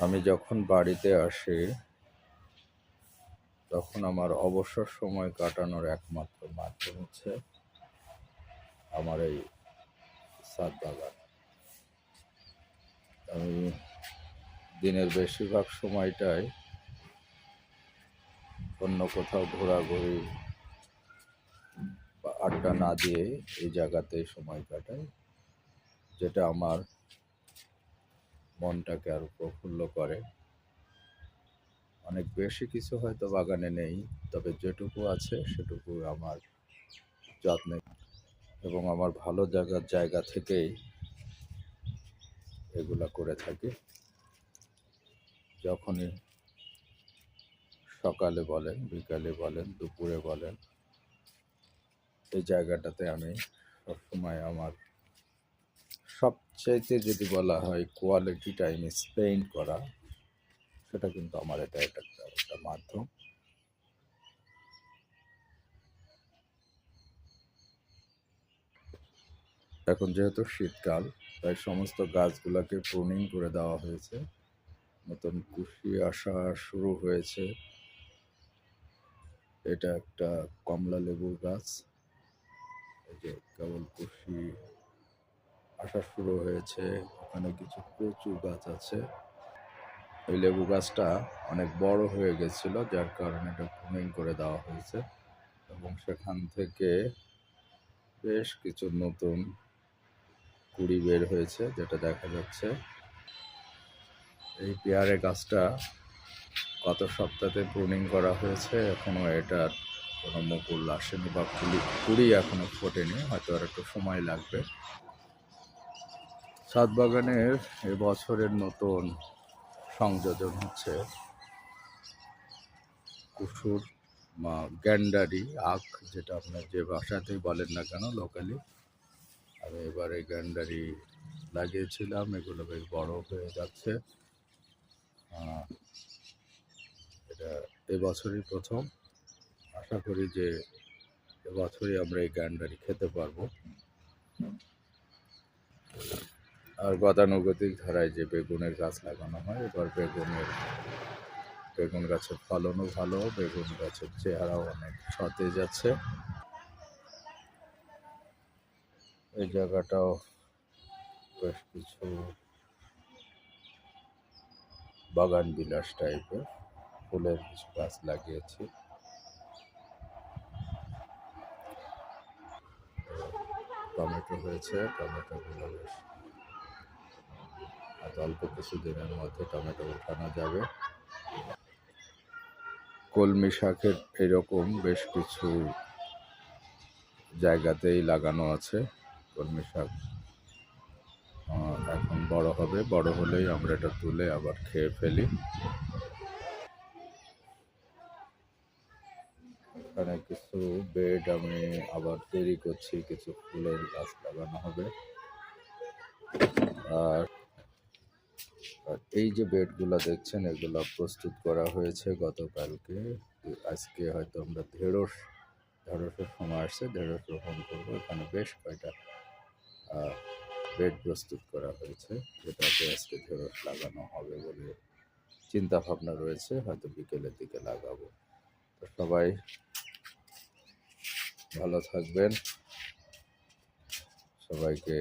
আমি যখন বাড়িতে আসি, তখন আমার অবসর সময় কাটানোর একমাত্র মাধ্যম হচ্ছে আমার এই ছাদ বাগান আমি দিনের বেশিরভাগ সময়টাই অন্য কোথাও ঘোরাঘুরি আড্ডা না দিয়ে এই জায়গাতেই সময় কাটাই, যেটা আমার মনটাকে আরও প্রফুল্ল করে। অনেক বেশি কিছু হয়তো বাগানে নেই, তবে যেটুকু আছে সেটুকু আমার যত্নে এবং আমার ভালো জায়গার জায়গা থেকেই এগুলা করে থাকি। যখনই সকালে বলেন, বিকালে বলেন, দুপুরে বলেন, এই জায়গাটাতে আমি সবসময় আমার সবচাইতে যদি বলা হয় কোয়ালিটি টাইম স্পেন্ড করা, সেটা কিন্তু আমার এটা একটা একটা মাধ্যম। এখন যেহেতু শীতকাল, তাই সমস্ত গাছগুলোকে প্রুনিং করে দেওয়া হয়েছে। নতুন কুশি আসা শুরু হয়েছে। এটা একটা কমলা লেবুর গাছ। এই যে কেবল কুশি আসা শুরু হয়েছে। ওখানে কিছু কচু গাছ আছে। ওই লেবু গাছটা অনেক বড় হয়ে গেছিল, যার কারণে এটা প্রুনিং করে দেওয়া হয়েছে। এবং সেখান থেকে বেশ কিছু নতুন কুড়ি বের হয়েছে, যেটা দেখা যাচ্ছে। এই পেয়ারে গাছটা গত সপ্তাহে প্রুনিং করা হয়েছে। এখনও এটার কোনো মুকুল আসেনি বা কুড়ি কুড়ি এখনও ফোটেনি। হয়তো আর একটু সময় লাগবে। ছাদ বাগানের এবছরের নতুন সংযোজন হচ্ছে কুসুর গ্যান্ডারি আখ, যেটা আপনার যে ভাষাতেই বলেন না কেন লোকালি আমি এবারে গ্যান্ডারি লাগিয়েছিলাম, এগুলো বেশ বড় হয়ে যাচ্ছে। এটা এবছরই প্রথম। আশা করি যে এবছরই আমরা এই গ্যান্ডারি খেতে পারব। আর গতানুগতিক ধারায় যে বেগুনের গাছ লাগানো হয়, এবার বেগুনের, বেগুন গাছের ফলনও ভালো, বেগুন গাছের চেহারাও অনেক সতেজ আছে। এই জায়গাটাও বেশ কিছু বাগান বিলাস টাইপের, ফুলের কিছু গাছ লাগিয়েছি। টমেটো হয়েছে, টমেটোগুলো বেশ অল্প কিছু দিনের মধ্যে টমেটো উঠানো যাবে। কলমি শাকের এরকম বেশ কিছু জায়গাতেই লাগানো আছে কলমি শাক। এখন বড় হবে। বড় হলেই আমরা এটা তুলে আবার খেয়ে ফেলি। এখানে কিছু বেড আমি আবার তৈরি করছি। কিছু ফুলের গাছ লাগানো হবে। আর এই যে বেডগুলো দেখছেন, এগুলো প্রস্তুত করা হয়েছে গতকালকে। আজকে হয়তো আমরা ঢেঁড়স, ঢেঁড়সের সময় আসছে, ঢেঁড়স রোপণ করব। এখানে বেশ কয়টা বেড প্রস্তুত করা হয়েছে, যেটাতে আজকে ঢেঁড়স লাগানো হবে বলে চিন্তা ভাবনা রয়েছে। হয়তো বিকেলের দিকে লাগাবো। তো সবাই ভালো থাকবেন। সবাইকে